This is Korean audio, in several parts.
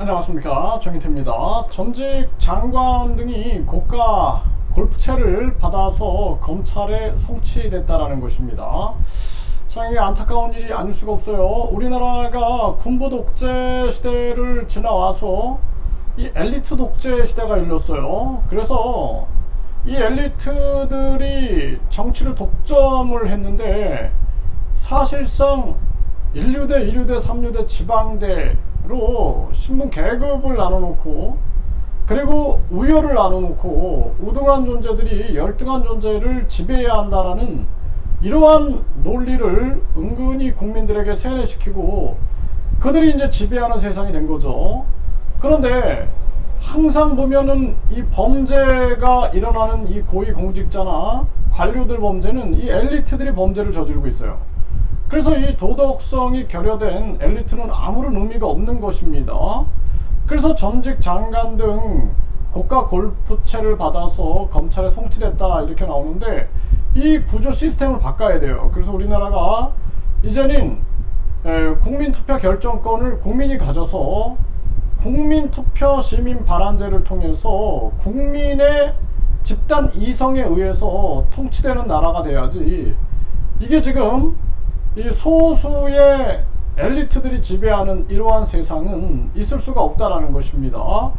안녕하십니까 정희태입니다. 전직 장관 등이 고가 골프채를 받아서 검찰에 송치됐다라는 것입니다. 참 이게 안타까운 일이 아닐 수가 없어요. 우리나라가 군부 독재 시대를 지나와서 이 엘리트 독재 시대가 열렸어요. 그래서 이 엘리트들이 정치를 독점을 했는데 사실상 1류대, 2류대, 3류대, 지방대 로 신분 계급을 나눠놓고 그리고 우열을 나눠놓고 우등한 존재들이 열등한 존재를 지배해야 한다라는 이러한 논리를 은근히 국민들에게 세뇌시키고 그들이 이제 지배하는 세상이 된 거죠. 그런데 항상 보면은 이 범죄가 일어나는 이 고위 공직자나 관료들 범죄는 이 엘리트들이 범죄를 저지르고 있어요. 그래서 이 도덕성이 결여된 엘리트는 아무런 의미가 없는 것입니다. 그래서 전직 장관 등 고가 골프채를 받아서 검찰에 송치됐다 이렇게 나오는데 이 구조 시스템을 바꿔야 돼요. 그래서 우리나라가 이제는 에, 국민투표 결정권을 국민이 가져서 국민투표 시민 발안제를 통해서 국민의 집단 이성에 의해서 통치되는 나라가 돼야지 이게 지금 이 소수의 엘리트들이 지배하는 이러한 세상은 있을 수가 없다라는 것입니다.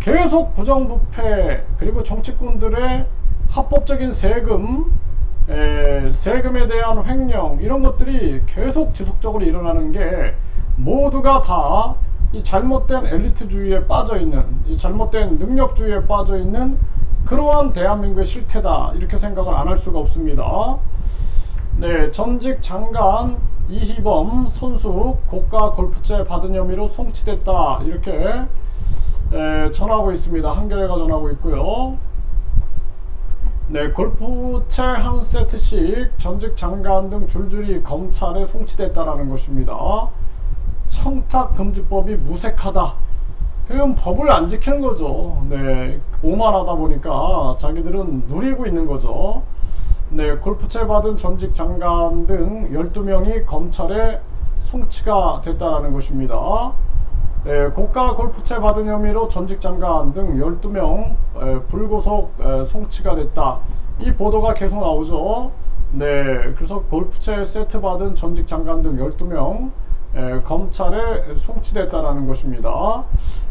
계속 부정부패 그리고 정치꾼들의 합법적인 세금 에, 세금에 대한 횡령 이런 것들이 계속 지속적으로 일어나는 게 모두가 다 이 잘못된 엘리트주의에 빠져 있는 이 잘못된 능력주의에 빠져 있는 그러한 대한민국의 실태다 이렇게 생각을 안 할 수가 없습니다. 네, 전직 장관 이희범 선수 고가 골프채 받은 혐의로 송치됐다 이렇게 에, 전하고 있습니다. 한겨레가 전하고 있고요. 네, 골프채 한 세트씩 전직 장관 등 줄줄이 검찰에 송치됐다라는 것입니다. 청탁금지법이 무색하다. 그럼 법을 안 지키는 거죠. 네, 오만하다 보니까 자기들은 누리고 있는 거죠. 네, 골프채 받은 전직 장관 등 12명이 검찰에 송치가 됐다라는 것입니다. 네, 고가 골프채 받은 혐의로 전직 장관 등 12명 에, 불구속 에, 송치가 됐다. 이 보도가 계속 나오죠. 네, 그래서 골프채 세트 받은 전직 장관 등 12명 에, 검찰에 송치됐다라는 것입니다.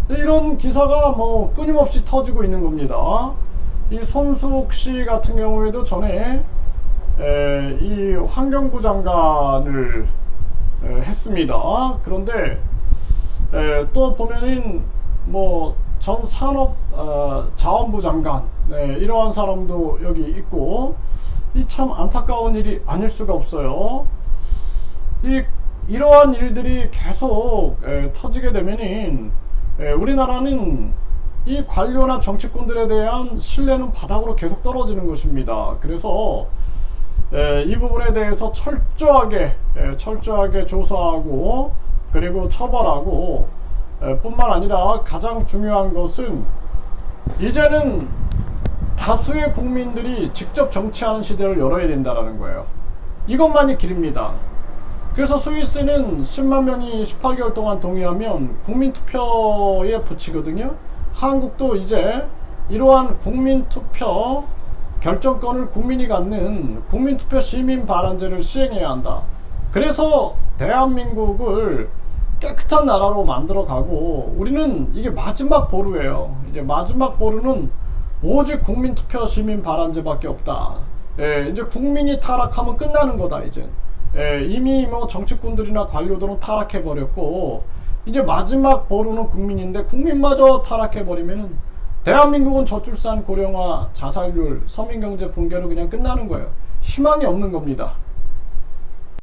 이런 기사가 뭐 끊임없이 터지고 있는 겁니다. 이 손숙 씨 같은 경우에도 전에 에, 이 환경부 장관을 에, 했습니다. 그런데 에, 또 보면은 뭐 전 산업 어, 자원부 장관 네, 이러한 사람도 여기 있고 이 참 안타까운 일이 아닐 수가 없어요. 이 이러한 일들이 계속 에, 터지게 되면은 에, 우리나라는 이 관료나 정치꾼들에 대한 신뢰는 바닥으로 계속 떨어지는 것입니다. 그래서 에, 이 부분에 대해서 철저하게 에, 철저하게 조사하고 그리고 처벌하고 에, 뿐만 아니라 가장 중요한 것은 이제는 다수의 국민들이 직접 정치하는 시대를 열어야 된다라는 거예요. 이것만이 길입니다. 그래서 스위스는 10만 명이 18개월 동안 동의하면 국민 투표에 붙이거든요. 한국도 이제 이러한 국민투표 결정권을 국민이 갖는 국민투표 시민 발안제를 시행해야 한다. 그래서 대한민국을 깨끗한 나라로 만들어 가고 우리는 이게 마지막 보루예요. 이제 마지막 보루는 오직 국민투표 시민 발안제밖에 없다. 예, 이제 국민이 타락하면 끝나는 거다 이제. 예, 이미 뭐 정치꾼들이나 관료들은 타락해 버렸고 이제 마지막 보루는 국민인데 국민마저 타락해 버리면은 대한민국은 저출산 고령화 자살률 서민경제 붕괴로 그냥 끝나는 거예요. 희망이 없는 겁니다.